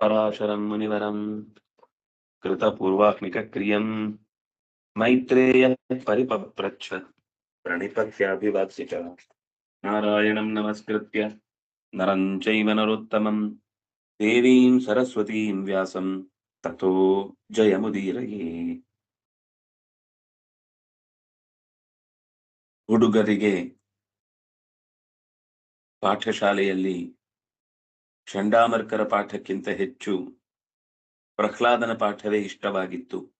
పరాశరం మునివరం కృతపూర్వాగ్నికక్రియం మైత్రేయ పరిపప్రచ్ఛ ప్రణిపత్యాభివాత్సిక నారాయణం నమస్కృత్య నరం చైవ నరోత్తమం దేవీం సరస్వతీం వ్యాసం తతో జయముదీరయే ಹುಡುಗರಿಗೆ ಪಾಠಶಾಲೆಯಲ್ಲಿ ಚಂಡಾಮರ್ಕರ ಪಾಠಕ್ಕಿಂತ ಹೆಚ್ಚು ಪ್ರಹ್ಲಾದನ ಪಾಠವೇ ಇಷ್ಟವಾಗಿತ್ತು.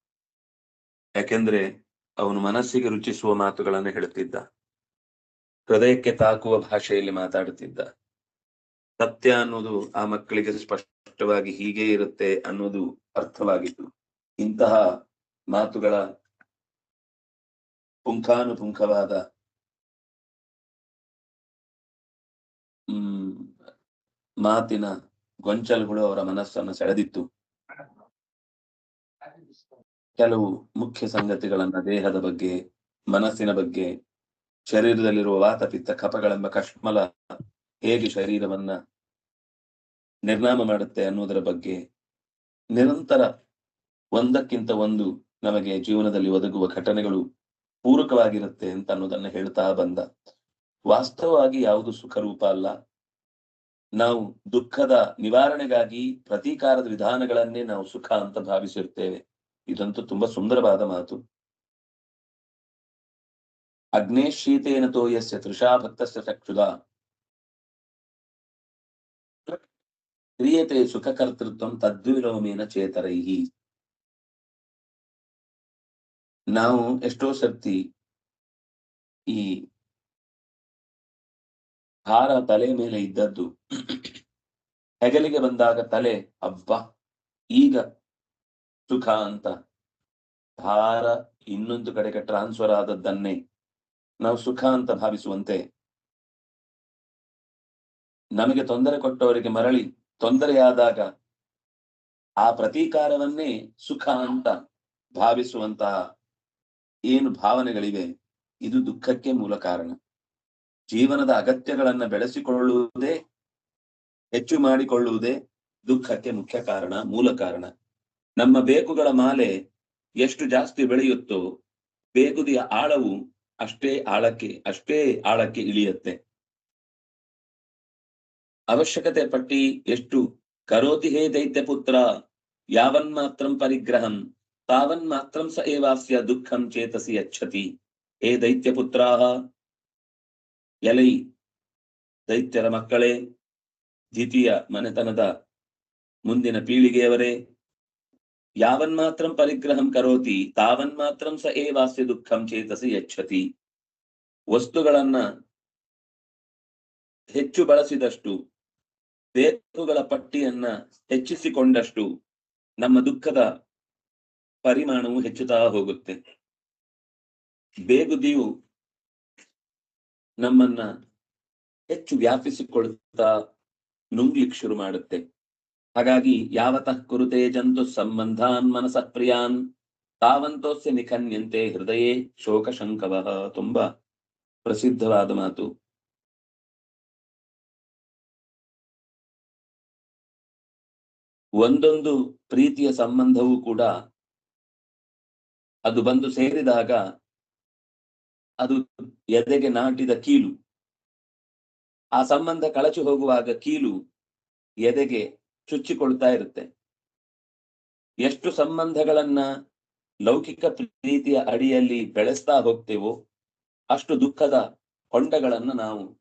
ಯಾಕೆಂದ್ರೆ ಅವನು ಮನಸ್ಸಿಗೆ ರುಚಿಸುವ ಮಾತುಗಳನ್ನು ಹೇಳುತ್ತಿದ್ದ. ಹೃದಯಕ್ಕೆ ತಾಕುವ ಭಾಷೆಯಲ್ಲಿ ಮಾತಾಡುತ್ತಿದ್ದ. ಸತ್ಯ ಅನ್ನೋದು ಆ ಮಕ್ಕಳಿಗೆ ಸ್ಪಷ್ಟವಾಗಿ ಹೀಗೆ ಇರುತ್ತೆ ಅನ್ನೋದು ಅರ್ಥವಾಗಿತ್ತು. ಇಂತಹ ಮಾತುಗಳ ಪುಂಖಾನುಪುಂಖವಾದ ಮಾತಿನ ಗೊಂಚಲುಗಳು ಅವರ ಮನಸ್ಸನ್ನು ಸೆಳೆದಿತ್ತು. ಕೆಲವು ಮುಖ್ಯ ಸಂಗತಿಗಳನ್ನ ದೇಹದ ಬಗ್ಗೆ, ಮನಸ್ಸಿನ ಬಗ್ಗೆ, ಶರೀರದಲ್ಲಿರುವ ವಾತ ಪಿತ್ತ ಕಷ್ಮಲ ಹೇಗೆ ಶರೀರವನ್ನ ನಿರ್ನಾಮ ಮಾಡುತ್ತೆ ಅನ್ನುವುದರ ಬಗ್ಗೆ ನಿರಂತರ ಒಂದಕ್ಕಿಂತ ಒಂದು ನಮಗೆ ಜೀವನದಲ್ಲಿ ಒದಗುವ ಘಟನೆಗಳು ಪೂರಕವಾಗಿರುತ್ತೆ ಅಂತ ಅನ್ನೋದನ್ನ ಹೇಳ್ತಾ ಬಂದ. ವಾಸ್ತವವಾಗಿ ಯಾವುದು ಸುಖರೂಪ ಅಲ್ಲ ನಾವು ದುಃಖದ ನಿವಾರಣೆಗಾಗಿ ಪ್ರತೀಕಾರದ ವಿಧಾನಗಳನ್ನೇ ನಾವು ಸುಖ ಅಂತ ಭಾವಿಸಿರ್ತೇವೆ. ಇದಂತೂ ತುಂಬಾ ಸುಂದರವಾದ ಮಾತು. ಅಗ್ನೇ ಶೀತೇನ ತೋಯಸ್ಯ ತೃಷಾ ಭಕ್ತಸ್ಯ ಚಕ್ಷುದ ಕ್ರಿಯತೆ ಸುಖಕರ್ತೃತ್ವ ತದ್ವಿಲೋಮೇನ ಚೇತರೈಹಿ. ನಾವು ಎಷ್ಟೋ ಸರ್ತಿ ಈ ಭಾರ ತಲೆ ಮೇಲೆ ಇದ್ದದ್ದು. ಹೆಗಲಿಗೆ ಬಂದಾಗ ತಲೆ, ಅಬ್ಬ, ಈಗ ಸುಖ ಅಂತ. ಭಾರ ಇನ್ನೊಂದು ಕಡೆಗೆ ಟ್ರಾನ್ಸ್ಫರ್ ಆದದ್ದನ್ನೇ ನಾವು ಸುಖ ಅಂತ ಭಾವಿಸುವಂತೆ. ನಮಗೆ ತೊಂದರೆ ಕೊಟ್ಟವರಿಗೆ ಮರಳಿ ತೊಂದರೆಯಾದಾಗ ಆ ಪ್ರತೀಕಾರವನ್ನೇ ಸುಖ ಅಂತ ಭಾವಿಸುವಂತಹ ಏನು ಭಾವನೆಗಳಿವೆ, ಇದು ದುಃಖಕ್ಕೆ ಮೂಲ ಕಾರಣ. ಜೀವನದ ಅಗತ್ಯಗಳನ್ನ ಬೆಳೆಸಿಕೊಳ್ಳುವುದೇ, ಹೆಚ್ಚು ಮಾಡಿಕೊಳ್ಳುವುದೇ ದುಃಖಕ್ಕೆ ಮುಖ್ಯ ಕಾರಣ, ಮೂಲ ಕಾರಣ. ನಮ್ಮ ಬೇಕುಗಳ ಮಾಲೆ ಎಷ್ಟು ಜಾಸ್ತಿ ಬೆಳೆಯುತ್ತೋ, ಬೇಗುದಿಯ ಆಳವು ಅಷ್ಟೇ ಆಳಕ್ಕೆ ಅಷ್ಟೇ ಆಳಕ್ಕೆ ಇಳಿಯುತ್ತೆ. ಅವಶ್ಯಕತೆ ಪಟ್ಟಿ ಎಷ್ಟು? ಕರೋತಿ ಹೇ ದೈತ್ಯ ಪುತ್ರ, ಯಾವನ್ ಮಾತ್ರಂ ಪರಿಗ್ರಹಂ, ತಾವನ್ ಮಾತ್ರಂ ಸ ಏವಾಸ್ಯ ದುಃಖಂ ಚೇತಸಿ ಯಚ್ಛತಿ. ಹೇ ದೈತ್ಯ ಪುತ್ರಾಹ ಎಲೈ ದೈತ್ಯರ ಮಕ್ಕಳೇ, ದ್ವಿತೀಯ ಮನೆತನದ ಮುಂದಿನ ಪೀಳಿಗೆಯವರೇ, ಯಾವನ್ ಮಾತ್ರ ಪರಿಗ್ರಹಂ ಕರೋತಿ, ತಾವನ್ ಮಾತ್ರ ಸ ಏವಾಸ್ಯ ದುಃಖಂ ಚೇತಸಿ ಯಚ್ಛತಿ. ವಸ್ತುಗಳನ್ನ ಹೆಚ್ಚು ಬಳಸಿದಷ್ಟು ಬೇಕುಗಳ ಪಟ್ಟಿಯನ್ನ ಹೆಚ್ಚಿಸಿಕೊಂಡಷ್ಟು ನಮ್ಮ ದುಃಖದ ಪರಿಮಾಣವು ಹೆಚ್ಚುತ್ತಾ ಹೋಗುತ್ತೆ. ಬೇಗುದಿಯು ನಮ್ಮನ್ನ ಹೆಚ್ಚು ವ್ಯಾಪಿಸಿಕೊಳ್ಳುತ್ತಾ ನುಂಗ್ಲಿಕ್ಕೆ ಶುರು ಮಾಡುತ್ತೆ. ಹಾಗಾಗಿ ಯಾವತಃ ಕುರುತೆ ಜಂತು ಸಂಬಂಧಾನ್ ಮನಸ ಪ್ರಿಯಾನ್ ತಾವಂತೋಸ್ಯ ನಿಖನ್ಯಂತೆ ಹೃದಯೇ ಶೋಕ ಶಂಕವ ತುಂಬಾ ಪ್ರಸಿದ್ಧವಾದ ಮಾತು. ಒಂದೊಂದು ಪ್ರೀತಿಯ ಸಂಬಂಧವೂ ಕೂಡ ಅದು ಬಂದು ಸೇರಿದಾಗ ಅದು ಎದೆಗೆ ನಾಟಿದ ಕೀಲು. ಆ ಸಂಬಂಧ ಕಳಚಿ ಹೋಗುವಾಗ ಕೀಲು ಎದೆಗೆ ಚುಚ್ಚಿಕೊಳ್ತಾ ಇರುತ್ತೆ. ಎಷ್ಟು ಸಂಬಂಧಗಳನ್ನ ಲೌಕಿಕ ಪ್ರೀತಿಯ ಅಡಿಯಲ್ಲಿ ಬೆಳೆಸ್ತಾ ಹೋಗ್ತೇವೋ ಅಷ್ಟು ದುಃಖದ ಹೊಂಡಗಳನ್ನು ನಾವು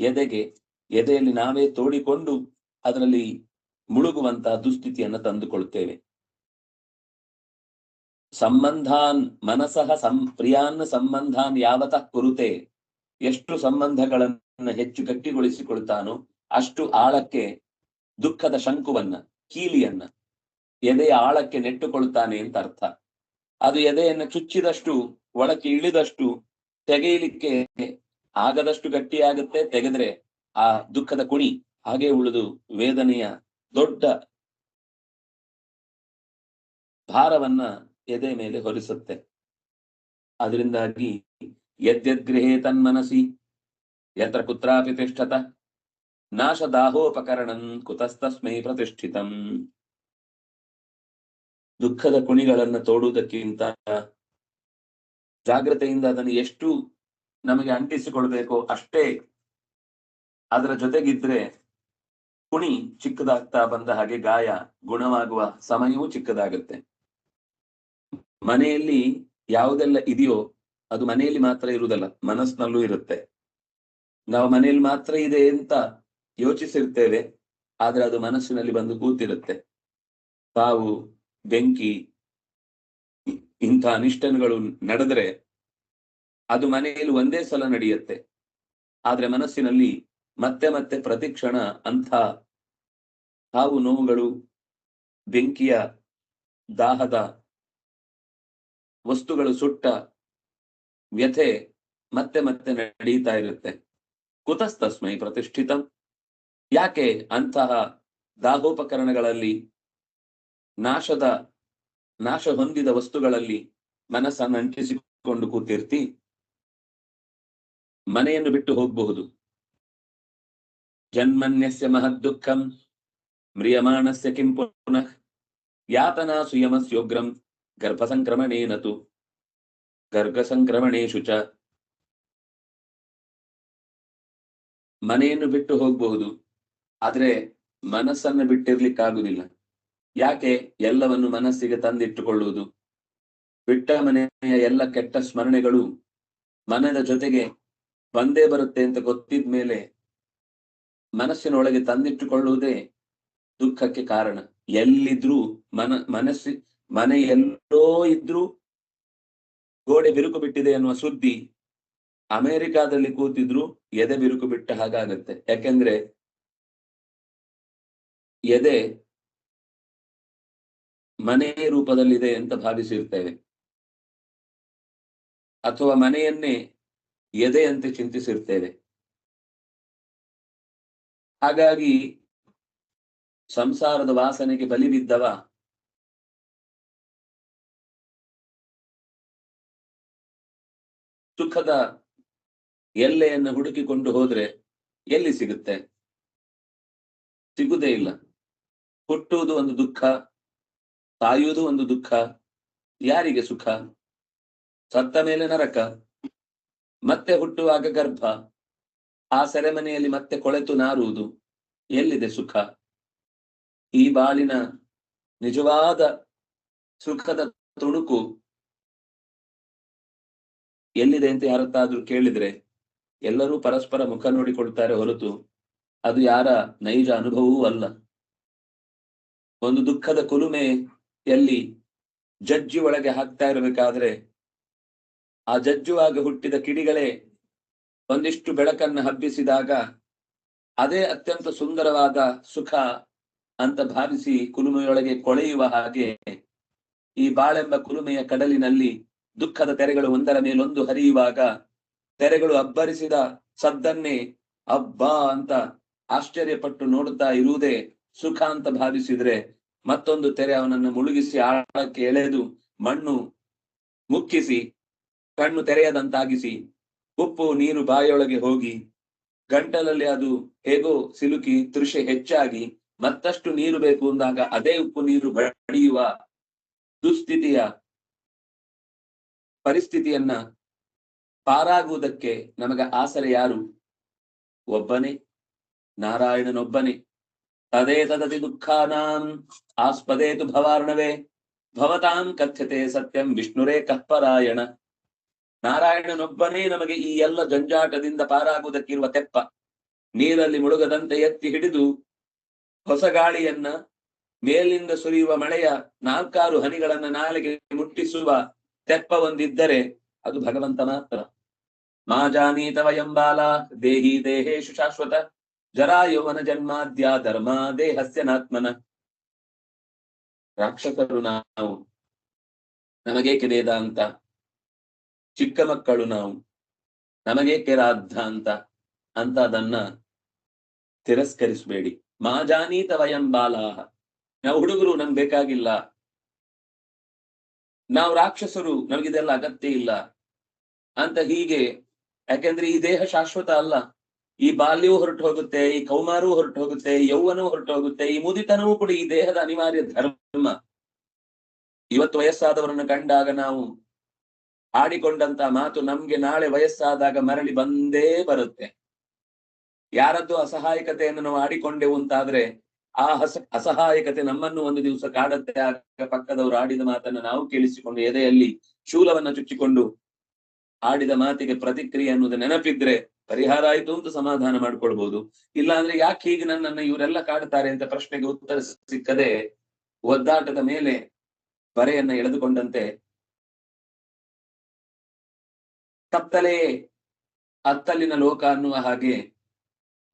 ಎದೆಗೆ, ಎದೆಯಲ್ಲಿ ನಾವೇ ತೋಡಿಕೊಂಡು ಅದರಲ್ಲಿ ಮುಳುಗುವಂತಹ ದುಸ್ಥಿತಿಯನ್ನು ತಂದುಕೊಳ್ತೇವೆ. ಸಂಬಂಧಾನ್ ಮನಸಃ ಸಂ, ಪ್ರಿಯಾನ್ ಸಂಬಂಧಾನ್ ಯಾವತಃ ಕುರುತೆ. ಎಷ್ಟು ಸಂಬಂಧಗಳನ್ನ ಹೆಚ್ಚು ಗಟ್ಟಿಗೊಳಿಸಿಕೊಳ್ತಾನೋ ಅಷ್ಟು ಆಳಕ್ಕೆ ದುಃಖದ ಶಂಕುವನ್ನ, ಕೀಲಿಯನ್ನ ಎದೆಯ ಆಳಕ್ಕೆ ನೆಟ್ಟುಕೊಳ್ತಾನೆ ಅಂತ ಅರ್ಥ. ಅದು ಎದೆಯನ್ನ ಚುಚ್ಚಿದಷ್ಟು, ಒಳಕ್ಕೆ ಇಳಿದಷ್ಟು, ತೆಗೆಯಲಿಕ್ಕೆ ಆಗದಷ್ಟು ಗಟ್ಟಿಯಾಗುತ್ತೆ, ತೆಗೆದ್ರೆ ಆ ದುಃಖದ ಕುಣಿ ಹಾಗೆ ಉಳಿದು ವೇದನೆಯ ದೊಡ್ಡ ಭಾರವನ್ನ ಎದೆ ಮೇಲೆ ಹೊರಿಸುತ್ತೆ. ಅದರಿಂದಾಗಿ ಯದ್ಯದ್ಗೃಹೇ ತನ್ಮನಸಿ, ಯತ್ರ ಕುತ್ರಾಪಿ ತಿಷ್ಠತ ನಾಶ ದಾಹೋಪಕರಣಂ ಕುತಸ್ತಸ್ಮೈ ಪ್ರತಿಷ್ಠಿತಂ. ದುಃಖದ ಕುಣಿಗಳನ್ನು ತೋಡುವುದಕ್ಕಿಂತ ಜಾಗ್ರತೆಯಿಂದ ಅದನ್ನು ಎಷ್ಟು ನಮಗೆ ಅಂಟಿಸಿಕೊಳ್ಬೇಕೋ ಅಷ್ಟೇ ಅದರ ಜೊತೆಗಿದ್ರೆ ಕುಣಿ ಚಿಕ್ಕದಾಗ್ತಾ ಬಂದ ಹಾಗೆ ಗಾಯ, ಗುಣವಾಗುವ ಸಮಯವೂ ಚಿಕ್ಕದಾಗುತ್ತೆ. ಮನೆಯಲ್ಲಿ ಯಾವುದೆಲ್ಲ ಇದೆಯೋ ಅದು ಮನೆಯಲ್ಲಿ ಮಾತ್ರ ಇರುವುದಲ್ಲ, ಮನಸ್ಸಿನಲ್ಲೂ ಇರುತ್ತೆ. ನಾವು ಮನೆಯಲ್ಲಿ ಮಾತ್ರ ಇದೆ ಅಂತ ಯೋಚಿಸಿರ್ತೇವೆ, ಆದ್ರೆ ಅದು ಮನಸ್ಸಿನಲ್ಲಿ ಬಂದು ಕೂತಿರುತ್ತೆ. ತಾವು ಬೆಂಕಿ, ಇಂಥ ಅನಿಷ್ಟಗಳು ನಡೆದ್ರೆ ಅದು ಮನೆಯಲ್ಲಿ ಒಂದೇ ಸಲ ನಡೆಯುತ್ತೆ. ಆದ್ರೆ ಮನಸ್ಸಿನಲ್ಲಿ ಮತ್ತೆ ಮತ್ತೆ ಪ್ರತಿಕ್ಷಣ ಅಂಥ ಸಾವು ನೋವುಗಳು, ಬೆಂಕಿಯ ದಾಹದ ವಸ್ತುಗಳು ಸುಟ್ಟ ವ್ಯಥೆ ಮತ್ತೆ ಮತ್ತೆ ನಡೀತಾ ಇರುತ್ತೆ. ಕುತಸ್ತಸ್ಮೈ ಪ್ರತಿಷ್ಠಿತಂ. ಯಾಕೆ ಅಂತಹ ದಾಹೋಪಕರಣಗಳಲ್ಲಿ ನಾಶದ, ನಾಶ ಹೊಂದಿದ ವಸ್ತುಗಳಲ್ಲಿ ಮನಸ್ಸನ್ನು ಅಂಟಿಸಿಕೊಂಡು ಕೂತಿರ್ತಿ? ಮನೆಯನ್ನು ಬಿಟ್ಟು ಹೋಗಬಹುದು. ಜನ್ಮನ್ಯಸ್ಯ ಮಹದ್ದುಃಖಂ ಮ್ರಿಯಮಾಣಸ್ಯ ಕಿಂ ಪುನಃ, ಯಾತನಾ ಸುಯಮಸ್ಯೋಗ್ರಂ. ಗರ್ಭಸಂಕ್ರಮಣೇನ ತು ಗರ್ಗಸಂಕ್ರಮಣೇಶು ಚ ಮನೆಯನ್ನು ಬಿಟ್ಟು ಹೋಗಬಹುದು. ಆದ್ರೆ ಮನಸ್ಸನ್ನು ಬಿಟ್ಟಿರ್ಲಿಕ್ಕಾಗುದಿಲ್ಲ. ಯಾಕೆ? ಎಲ್ಲವನ್ನು ಮನಸ್ಸಿಗೆ ತಂದಿಟ್ಟುಕೊಳ್ಳುವುದು. ಬಿಟ್ಟ ಮನೆಯ ಎಲ್ಲ ಕೆಟ್ಟ ಸ್ಮರಣೆಗಳು ಮನದ ಜೊತೆಗೆ ಬಂದೇ ಬರುತ್ತೆ ಅಂತ ಗೊತ್ತಿದ ಮೇಲೆ ಮನಸ್ಸಿನೊಳಗೆ ತಂದಿಟ್ಟುಕೊಳ್ಳುವುದೇ ದುಃಖಕ್ಕೆ ಕಾರಣ. ಎಲ್ಲಿದ್ರೂ ಮನ ಮನಸ್ಸಿ ಮನೆ ಎಲ್ಲೋ ಇದ್ರೂ ಗೋಡೆ ಬಿರುಕು ಬಿಟ್ಟಿದೆ ಅನ್ನುವ ಸುದ್ದಿ ಅಮೆರಿಕಾದಲ್ಲಿ ಕೂತಿದ್ರು ಎದೆ ಬಿರುಕು ಬಿಟ್ಟ ಹಾಗಾಗತ್ತೆ. ಯಾಕೆಂದ್ರೆ ಎದೆ ಮನೆ ರೂಪದಲ್ಲಿದೆ ಅಂತ ಭಾವಿಸಿರ್ತೇವೆ. ಅಥವಾ ಮನೆಯನ್ನೇ ಅಂತ ಚಿಂತಿಸಿರ್ತೇವೆ. ಹಾಗಾಗಿ ಸಂಸಾರದ ವಾಸನೆಗೆ ಬಲಿ ಬಿದ್ದವ ಸುಖದ ಎಲ್ಲೆಯನ್ನು ಹುಡುಕಿಕೊಂಡು ಹೋದ್ರೆ ಎಲ್ಲಿ ಸಿಗುತ್ತೆ? ಸಿಗುದೇ ಇಲ್ಲ. ಹುಟ್ಟುವುದು ಒಂದು ದುಃಖ, ಸಾಯುವುದು ಒಂದು ದುಃಖ, ಯಾರಿಗೆ ಸುಖ? ಸತ್ತ ಮೇಲೆ ನರಕ, ಮತ್ತೆ ಹುಟ್ಟುವಾಗ ಗರ್ಭ, ಆ ಸೆರೆಮನೆಯಲ್ಲಿ ಮತ್ತೆ ಕೊಳೆತು ನಾರುವುದು, ಎಲ್ಲಿದೆ ಸುಖ? ಈ ಬಾಳಿನ ನಿಜವಾದ ಸುಖದ ತುಣುಕು ಎಲ್ಲಿದೆ ಅಂತ ಯಾರತ್ತಾದ್ರೂ ಕೇಳಿದ್ರೆ ಎಲ್ಲರೂ ಪರಸ್ಪರ ಮುಖ ನೋಡಿಕೊಳ್ತಾರೆ ಹೊರತು ಅದು ಯಾರ ನೈಜ ಅನುಭವವೂ ಅಲ್ಲ. ಒಂದು ದುಃಖದ ಕುಲುಮೆಯಲ್ಲಿ ಜಜ್ಜಿ ಒಳಗೆ ಹಾಕ್ತಾ ಇರಬೇಕಾದ್ರೆ ಆ ಜಜ್ಜುವಾಗ ಹುಟ್ಟಿದ ಕಿಡಿಗಳೇ ಒಂದಿಷ್ಟು ಬೆಳಕನ್ನು ಹಬ್ಬಿಸಿದಾಗ ಅದೇ ಅತ್ಯಂತ ಸುಂದರವಾದ ಸುಖ ಅಂತ ಭಾವಿಸಿ ಕುಲುಮೆಯೊಳಗೆ ಕೊಳೆಯುವ ಹಾಗೆ ಈ ಬಾಳೆಂಬ ಕುಲುಮೆಯ ಕಡಲಿನಲ್ಲಿ ದುಃಖದ ತೆರೆಗಳು ಒಂದರ ಮೇಲೊಂದು ಹರಿಯುವಾಗ ತೆರೆಗಳು ಅಬ್ಬರಿಸಿದ ಸದ್ದನ್ನೇ ಅಬ್ಬಾ ಅಂತ ಆಶ್ಚರ್ಯಪಟ್ಟು ನೋಡುತ್ತಾ ಇರುವುದೇ ಸುಖ ಅಂತ ಭಾವಿಸಿದ್ರೆ ಮತ್ತೊಂದು ತೆರೆ ಅವನನ್ನು ಮುಳುಗಿಸಿ ಆಳಕ್ಕೆ ಎಳೆದು ಮಣ್ಣು ಮುಕ್ಕಿಸಿ, ಕಣ್ಣು ತೆರೆಯದಂತಾಗಿಸಿ, ಉಪ್ಪು ನೀರು ಬಾಯೊಳಗೆ ಹೋಗಿ, ಗಂಟಲಲ್ಲಿ ಅದು ಹೇಗೋ ಸಿಲುಕಿ ತೃಷೆ ಹೆಚ್ಚಾಗಿ ಮತ್ತಷ್ಟು ನೀರು ಬೇಕು ಅಂದಾಗ ಅದೇ ಉಪ್ಪು ನೀರು ಬಡಿಯುವ ದುಸ್ಥಿತಿಯ ಪರಿಸ್ಥಿತಿಯನ್ನ ಪಾರಾಗುವುದಕ್ಕೆ ನಮಗೆ ಆಸರೆ ಯಾರು? ಒಬ್ಬನೇ, ನಾರಾಯಣನೊಬ್ಬನೇ. ತದೇ ತದತಿ ದುಃಖಾನಾಂ ಆಸ್ಪದೇತು ಭವಾರ್ಣವೇ. ಭವತಾಂ ಕಥ್ಯತೆ ಸತ್ಯಂ ವಿಷ್ಣುರೇ ಕಪ್ಪರಾಯಣ ನಾರಾಯಣನೊಬ್ಬನೇ ನಮಗೆ ಈ ಎಲ್ಲ ಜಂಜಾಟದಿಂದ ಪಾರಾಗುವುದಕ್ಕಿರುವ ತೆಪ್ಪ. ನೀರಲ್ಲಿ ಮುಳುಗದಂತೆ ಎತ್ತಿ ಹಿಡಿದು ಹೊಸ ಗಾಳಿಯನ್ನ ಮೇಲಿಂದ ಸುರಿಯುವ ಮಳೆಯ ನಾಲ್ಕಾರು ಹನಿಗಳನ್ನ ನಾಲಿಗೆ ಮುಟ್ಟಿಸುವ ತೆಪ್ಪ ಒಂದಿದ್ದರೆ ಅದು ಭಗವಂತ ಮಾತ್ರ. ಮಾ ವಯಂ ಬಾಲ ದೇಹಿ ದೇಹೇಶು ಶಾಶ್ವತ. ಜರಾ ಯೌವನ ಜನ್ಮಾದ್ಯ ಧರ್ಮ, ದೇಹಸ್ಯ ನಾತ್ಮನ. ರಾಕ್ಷಸರು ನಾವು, ನಮಗೇಕೆ ವೇದಾಂತ ಚಿಕ್ಕ ಮಕ್ಕಳು ನಾವು, ನಮಗೇಕೆ ರಾದ್ಧ ಅಂತ? ಅಂತ ಅದನ್ನ ತಿರಸ್ಕರಿಸಬೇಡಿ. ಮಾ ಜಾನೀತ ವಯಂ ಬಾಲಾಹ ನಾವು ಹುಡುಗರು, ನಮ್ಗೆ ಬೇಕಾಗಿಲ್ಲ. ನಾವು ರಾಕ್ಷಸರು, ನಮಗಿದೆಲ್ಲ ಅಗತ್ಯ ಇಲ್ಲ. ಅಂತ ಹೀಗೆ, ಯಾಕೆಂದ್ರೆ ಈ ದೇಹ ಶಾಶ್ವತ ಅಲ್ಲ. ಈ ಬಾಲ್ಯವೂ ಹೊರಟು ಹೋಗುತ್ತೆ, ಈ ಕೌಮಾರವೂ ಹೊರಟು ಹೋಗುತ್ತೆ ಯೌವನವೂ ಹೊರಟು ಹೋಗುತ್ತೆ, ಈ ಮುದಿತನವೂ ಕೂಡ ಈ ದೇಹದ ಅನಿವಾರ್ಯ ಧರ್ಮ. ಇವತ್ತು ವಯಸ್ಸಾದವರನ್ನು ಕಂಡಾಗ ನಾವು ಆಡಿಕೊಂಡಂತ ಮಾತು ನಮ್ಗೆ ನಾಳೆ ವಯಸ್ಸಾದಾಗ ಮರಳಿ ಬಂದೇ ಬರುತ್ತೆ. ಯಾರದ್ದು ಅಸಹಾಯಕತೆಯನ್ನು ನಾವು ಆಡಿಕೊಂಡೆವು ಅಂತಾದ್ರೆ ಆ ಹಸ, ಅಸಹಾಯಕತೆ ನಮ್ಮನ್ನು ಒಂದು ದಿವಸ ಕಾಡತ್ತೆ, ಆಗ ಪಕ್ಕದವರು ಆಡಿದ ಮಾತನ್ನು ನಾವು ಕೇಳಿಸಿಕೊಂಡು ಎದೆಯಲ್ಲಿ ಶೂಲವನ್ನ ಚುಚ್ಚಿಕೊಂಡು ಆಡಿದ ಮಾತಿಗೆ ಪ್ರತಿಕ್ರಿಯೆ ಅನ್ನೋದು ನೆನಪಿದ್ರೆ ಪರಿಹಾರ ಆಯ್ತು ಅಂತ ಸಮಾಧಾನ ಮಾಡ್ಕೊಳ್ಬಹುದು ಇಲ್ಲ ಅಂದ್ರೆ ಯಾಕೆ ಹೀಗೆ ನನ್ನನ್ನ ಇವರೆಲ್ಲ ಕಾಡುತ್ತಾರೆ ಅಂತ ಪ್ರಶ್ನೆಗೆ ಉತ್ತರ ಸಿಕ್ಕದೆ ಒದ್ದಾಟದ ಮೇಲೆ ಬರೆಯನ್ನ ಎಳೆದುಕೊಂಡಂತೆ. ಕತ್ತಲೆ ಅತ್ತಲಿನ ಲೋಕ ಅನ್ನುವ ಹಾಗೆ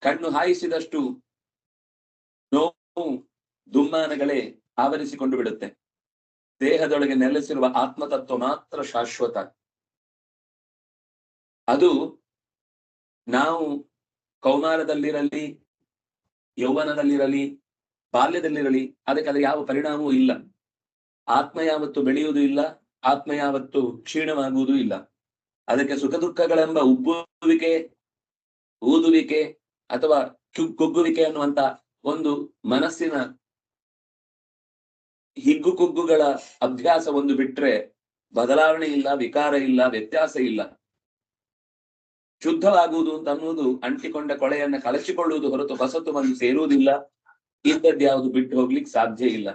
ಕಣ್ಣು ಹಾಯಿಸಿದಷ್ಟು ನೋವು ದುಮ್ಮಾನಗಳೇ ಆವರಿಸಿಕೊಂಡು ಬಿಡುತ್ತೆ. ದೇಹದೊಳಗೆ ನೆಲೆಸಿರುವ ಆತ್ಮತತ್ವ ಮಾತ್ರ ಶಾಶ್ವತ. ಅದು ನಾವು ಕೌಮಾರದಲ್ಲಿರಲಿ, ಯೌವನದಲ್ಲಿರಲಿ, ಬಾಲ್ಯದಲ್ಲಿರಲಿ ಅದಕ್ಕೆ ಅದರ ಯಾವ ಪರಿಣಾಮವೂ ಇಲ್ಲ. ಆತ್ಮ ಯಾವತ್ತು ಬೆಳೆಯುವುದು ಇಲ್ಲ, ಆತ್ಮ ಯಾವತ್ತು ಕ್ಷೀಣವಾಗುವುದೂ ಇಲ್ಲ. ಅದಕ್ಕೆ ಸುಖ ದುಃಖಗಳೆಂಬ ಉಬ್ಬುವಿಕೆ, ಊದುವಿಕೆ ಅಥವಾ ಕುಗ್ಗುವಿಕೆ ಅನ್ನುವಂತ ಒಂದು ಮನಸ್ಸಿನ ಹಿಗ್ಗು ಕುಗ್ಗುಗಳ ಅಭ್ಯಾಸ ಒಂದು ಬಿಟ್ರೆ ಬದಲಾವಣೆ ಇಲ್ಲ, ವಿಕಾರ ಇಲ್ಲ, ವ್ಯತ್ಯಾಸ ಇಲ್ಲ. ಶುದ್ಧವಾಗುವುದು ಅಂತ ಅನ್ನುವುದು ಅಂಟಿಕೊಂಡ ಕೊಳೆಯನ್ನ ಕಳಚಿಕೊಳ್ಳುವುದು ಹೊರತು ಹೊಸತು ಬಂದು ಸೇರುವುದಿಲ್ಲ. ಇದ್ದದ್ಯಾವುದು ಬಿಟ್ಟು ಹೋಗ್ಲಿಕ್ಕೆ ಸಾಧ್ಯ ಇಲ್ಲ.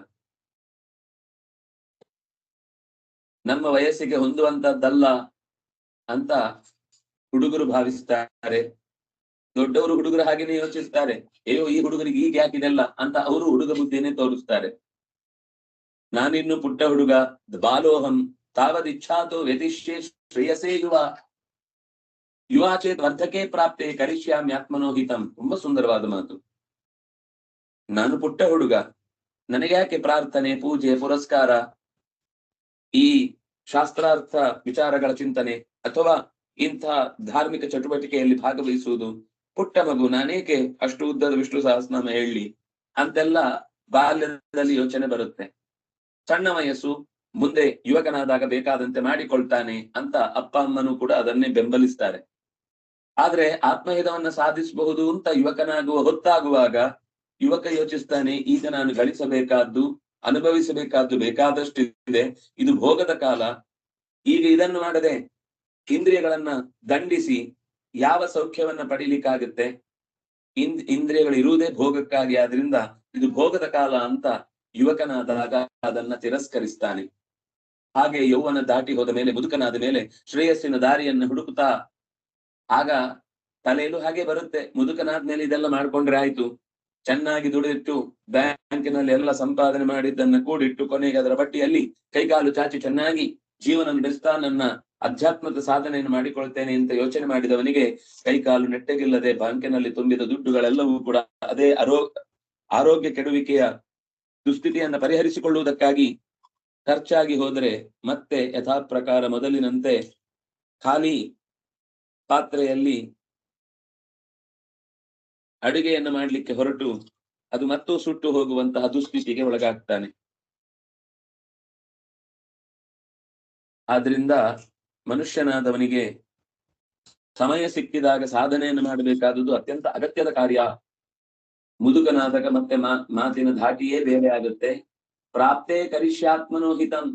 ನಮ್ಮ ವಯಸ್ಸಿಗೆ ಹೊಂದುವಂತದ್ದಲ್ಲ ಅಂತ ಹುಡುಗರು ಭಾವಿಸ್ತಾರೆ. ದೊಡ್ಡವರು ಹುಡುಗರು ಹಾಗೇನೆ ಯೋಚಿಸ್ತಾರೆ, ಅಯ್ಯೋ ಈ ಹುಡುಗರಿಗೆ ಈಗ ಯಾಕಿದೆಲ್ಲ ಅಂತ ಅವರು ಹುಡುಗ ಬುದ್ಧಿನೇ ತೋರಿಸ್ತಾರೆ. ನಾನಿನ್ನು ಪುಟ್ಟ ಹುಡುಗ, ಬಾಲೋಹಂ ತಾವದಿಚ್ಛಾತೋ ವ್ಯತಿಷ್ಯೆ ಶ್ರೇಯಸೇ ಯುವ. ಯುವ ಚೇತ್ ವರ್ಧಕೆ ಪ್ರಾಪ್ತೆ ಕರಿಷ್ಯಾಮಿ ಆತ್ಮನೋಹಿತಂ. ತುಂಬಾ ಸುಂದರವಾದ ಮಾತು. ನಾನು ಪುಟ್ಟ ಹುಡುಗ ನನಗೆ ಯಾಕೆ ಪ್ರಾರ್ಥನೆ, ಪೂಜೆ, ಪುರಸ್ಕಾರ? ಈ ಶಾಸ್ತ್ರಾರ್ಥ ವಿಚಾರಗಳ ಚಿಂತನೆ ಅಥವಾ ಇಂಥ ಧಾರ್ಮಿಕ ಚಟುವಟಿಕೆಯಲ್ಲಿ ಭಾಗವಹಿಸುವುದು? ಪುಟ್ಟ ಮಗು, ನಾನೇಕೆ ಅಷ್ಟು ಉದ್ದದ ವಿಷ್ಣು ಸಹಸ್ರನಾಮ ಹೇಳಿ ಅಂತೆಲ್ಲ ಬಾಲ್ಯದಲ್ಲಿ ಯೋಚನೆ ಬರುತ್ತೆ. ಸಣ್ಣ ವಯಸ್ಸು, ಮುಂದೆ ಯುವಕನಾದಾಗ ಬೇಕಾದಂತೆ ಮಾಡಿಕೊಳ್ತಾನೆ ಅಂತ ಅಪ್ಪ, ಅಮ್ಮನೂ ಕೂಡ ಅದನ್ನೇ ಬೆಂಬಲಿಸ್ತಾರೆ. ಆದ್ರೆ ಆತ್ಮಹಿತವನ್ನ ಸಾಧಿಸಬಹುದು ಅಂತ ಯುವಕನಾಗುವ ಹೊತ್ತಾಗುವಾಗ ಯುವಕ ಯೋಚಿಸ್ತಾನೆ, ಈಗ ನಾನು ಗಳಿಸಬೇಕಾದ್ದು, ಅನುಭವಿಸಬೇಕಾದ್ದು ಬೇಕಾದಷ್ಟಿದೆ, ಇದು ಭೋಗದ ಕಾಲ. ಈಗ ಇದನ್ನು ಮಾಡದೆ ಇಂದ್ರಿಯಗಳನ್ನ ದಂಡಿಸಿ ಯಾವ ಸೌಖ್ಯವನ್ನ ಪಡೀಲಿಕ್ಕಾಗುತ್ತೆ? ಇಂದ್, ಇಂದ್ರಿಯಗಳು ಇರುವುದೇ ಭೋಗಕ್ಕಾಗಿ. ಆದ್ರಿಂದ ಇದು ಭೋಗದ ಕಾಲ ಅಂತ ಯುವಕನಾದಾಗ ಅದನ್ನ ತಿರಸ್ಕರಿಸ್ತಾನೆ. ಹಾಗೆ ಯೌವನ ದಾಟಿ ಹೋದ ಮೇಲೆ ಮುದುಕನಾದ ಮೇಲೆ ಶ್ರೇಯಸ್ಸಿನ ದಾರಿಯನ್ನ ಹುಡುಕುತ್ತಾ ಆಗ ತಲೆಯಲ್ಲೂ ಹಾಗೆ ಬರುತ್ತೆ. ಮುದುಕನಾದ್ಮೇಲೆ ಇದೆಲ್ಲ ಮಾಡ್ಕೊಂಡ್ರೆ ಆಯ್ತು. ಚೆನ್ನಾಗಿ ದುಡಿದಿಟ್ಟು ಬ್ಯಾಂಕಿನಲ್ಲಿ ಎಲ್ಲ ಸಂಪಾದನೆ ಮಾಡಿದ್ದನ್ನ ಕೂಡಿಟ್ಟು ಕೊನೆಗೆ ಅದರ ಬಟ್ಟಿಯಲ್ಲಿ ಕೈಕಾಲು ಚಾಚಿ ಚೆನ್ನಾಗಿ ಜೀವನ ನಡೆಸ್ತಾ ನನ್ನ ಅಧ್ಯಾತ್ಮದ ಸಾಧನೆಯನ್ನು ಮಾಡಿಕೊಳ್ತೇನೆ ಅಂತ ಯೋಚನೆ ಮಾಡಿದವನಿಗೆ ಕೈಕಾಲು ನೆಟ್ಟಗಿಲ್ಲದೆ ಬ್ಯಾಂಕಿನಲ್ಲಿ ತುಂಬಿದ ದುಡ್ಡುಗಳೆಲ್ಲವೂ ಕೂಡ ಅದೇ ಅರೋ ಆರೋಗ್ಯ ಕೆಡುವಿಕೆಯ ದುಸ್ಥಿತಿಯನ್ನು ಪರಿಹರಿಸಿಕೊಳ್ಳುವುದಕ್ಕಾಗಿ ಖರ್ಚಾಗಿ ಹೋದರೆ ಮತ್ತೆ ಯಥಾ ಪ್ರಕಾರ ಮೊದಲಿನಂತೆ ಖಾಲಿ ಪಾತ್ರೆಯಲ್ಲಿ ಅಡುಗೆಯನ್ನು ಮಾಡಲಿಕ್ಕೆ ಹೊರಟು ಅದು ಮತ್ತೂ ಸುಟ್ಟು ಹೋಗುವಂತಹ ದುಸ್ಥಿತಿಗೆ ಒಳಗಾಗ್ತಾನೆ. ಆದ್ರಿಂದ ಮನುಷ್ಯನಾದವನಿಗೆ ಸಮಯ ಸಿಕ್ಕಿದಾಗ ಸಾಧನೆಯನ್ನು ಮಾಡಬೇಕಾದದ್ದು ಅತ್ಯಂತ ಅಗತ್ಯದ ಕಾರ್ಯ. ಮುದುಕನಾದಾಗ ಮತ್ತೆ ಮಾತಿನ ಧಾಟಿಯೇ ಬೇರೆ ಆಗುತ್ತೆ. ಪ್ರಾಪ್ತೇ ಕರಿಷ್ಯಾತ್ಮನೋಹಿತಂ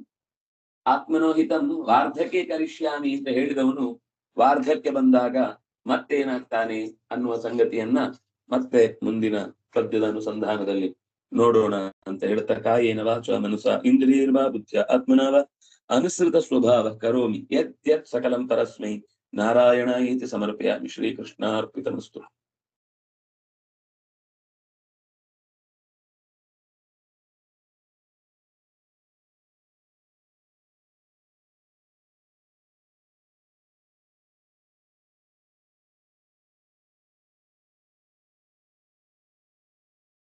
ಆತ್ಮನೋಹಿತಂ ವಾರ್ಧಕ್ಕೆ ಕರಿಷ್ಯಾಮಿ ಅಂತ ಹೇಳಿದವನು ವಾರ್ಧಕ್ಕೆ ಬಂದಾಗ ಮತ್ತೇನಾಗ್ತಾನೆ ಅನ್ನುವ ಸಂಗತಿಯನ್ನ ಮತ್ತೆ ಮುಂದಿನ ಪದ್ಯದ ಅನುಸಂಧಾನದಲ್ಲಿ ನೋಡೋಣ ಅಂತ ಹೇಳ್ತಾ, ಕಾಯೇನ ವಾಚ ಮನಸ ಇಂದ್ರಿಯರ್ವಾ ಬುದ್ಧ ಆತ್ಮನವ. ಅನುಸೃತ ಸ್ವಭಾವ ಕರೋಮಿ ಯತ್ ಯತ್ ಸಕಲಂ ಪರಸ್ಮೈ. ನಾರಾಯಣ ಇತಿ ಸಮರ್ಪಯಾಮಿ. ಶ್ರೀಕೃಷ್ಣಾರ್ಪಿತಮಸ್ತು